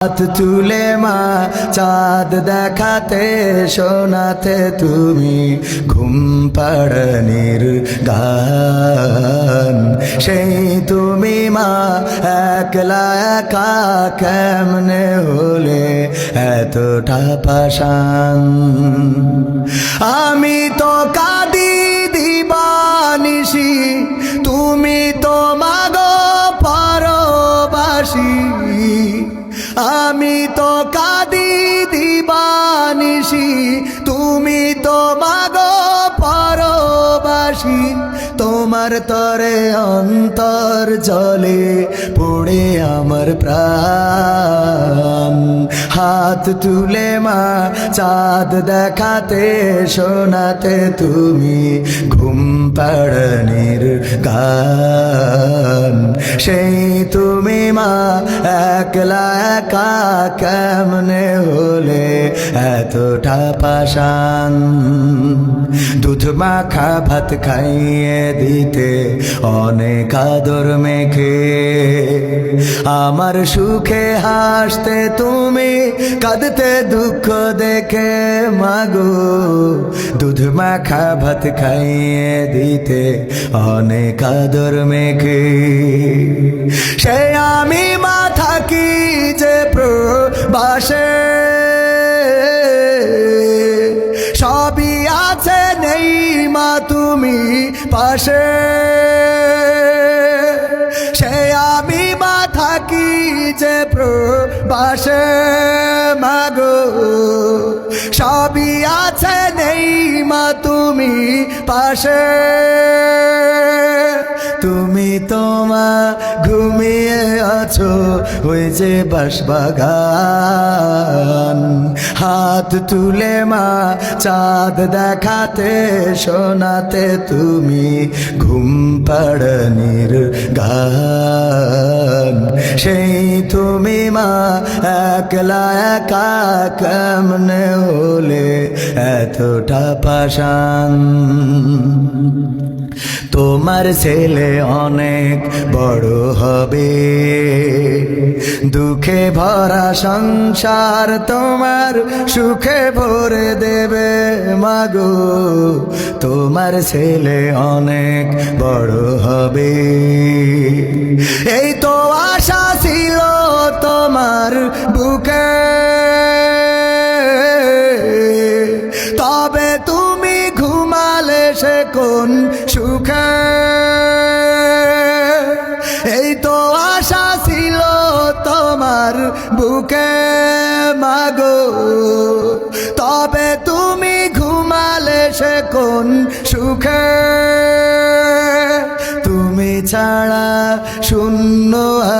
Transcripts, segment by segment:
হাত তুলে মা, চাঁদ দেখাতে, শোনাতে তুমি ঘুম পাড়ানির গান। সেই তুমি মা, একলা একা কেমনে হলে এতটা পাশান আমি তো কাদি দিবানিসি তুমি তো মাগো পরবাসী তোমার তরে অন্তর জলে পড়ে আমার প্রাণ। হাত তুলে মা, চাঁদ দেখাতে, শোনাতে তুমি ঘুম পাড়ানির গান। সেই তুমি মা, একলা একা কেমনে হলে এতটা পাশান দুধ মাখা ভাত খাইয়ে দিতে অনেক আদর মেখে। আমার সুখে হাসতে তুমি কাঁদতে দুঃখ দেখে, মাগো, দুধ মাখা ভাত খাইয়ে দিতে অনেক আদর মেখে। সে আমি মা থাকি যে প্রবাসে পাশে। সে আমি মা থাকি যে প্রবাসে? মাগো, সবই আছে নেই মা, তুমি পাশে। তুমি তোমা ঘুমিয়ে আছো ওই যে বাসবাগান হাত তুলে মা, চাঁদ দেখাতে, শোনাতে তুমি ঘুম পাড়ানির গান। সেই তুমি মা, একলা একা কেমনে হলে এতটা পাশান তোমার ছেলে অনেক বড় হবে। দুঃখে ভরা সংসার তোমার সুখে ভরে দেবে মাগো। তোমার ছেলে অনেক বড় হবে। এই তো আশা ছিল তোমার বুকে। তো আশা ছিল তোমার বুকে মাগো। তবে তুমি ঘুমালে সে কোন সুখে। তুমি ছাড়া শূন্য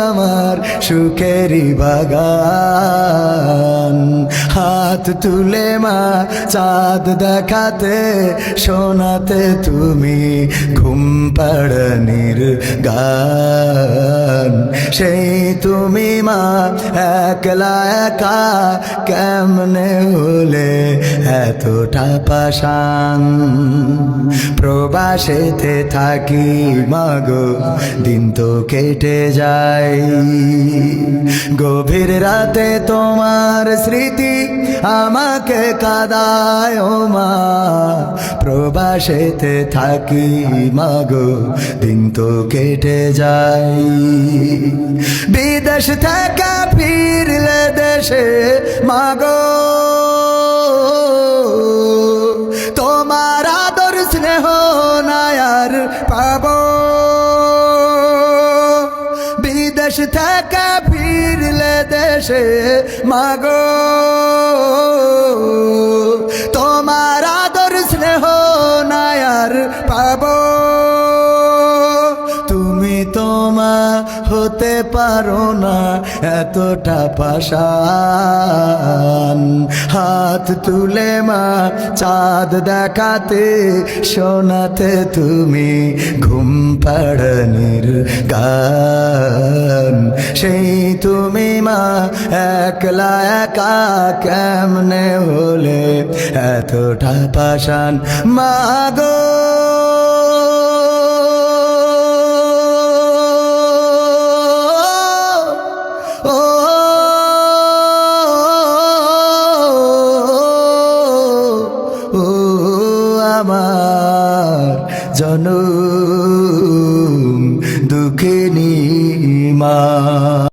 আমার সুখেরই বাগান। হাত তুলে মা চাঁদ দেখাতে শোনাতে তুমি ঘুম পাড়ানির গান সেই তুমি মা, একলা একা কেমনে হলে? এতটা পাশান প্রবাসেতে থাকি মাগো, দিন তো কেটে যাই গভীর রাতে তোমার স্মৃতি আমাকে কাদায় ও মা। প্রবাসেতে থাকি মাগো, দিন তো কেটে যায়। বিদেশ থেকে ফিরলে দেশে, মাগো, তোমার আদর স্নেহ নায়ার পাবো। বিদেশ থেকে ফিরলে দেশে, মাগো তোমা হতে পারো না এতটা পাশান হাত তুলে মা চাঁদ দেখাতে শোনাতে তুমি ঘুম পাড়ানির গান। সেই তুমি মা একলা একা কেমনে হলে এতটা পাশান মাগো ও হাজার জনম দুঃখিনী মা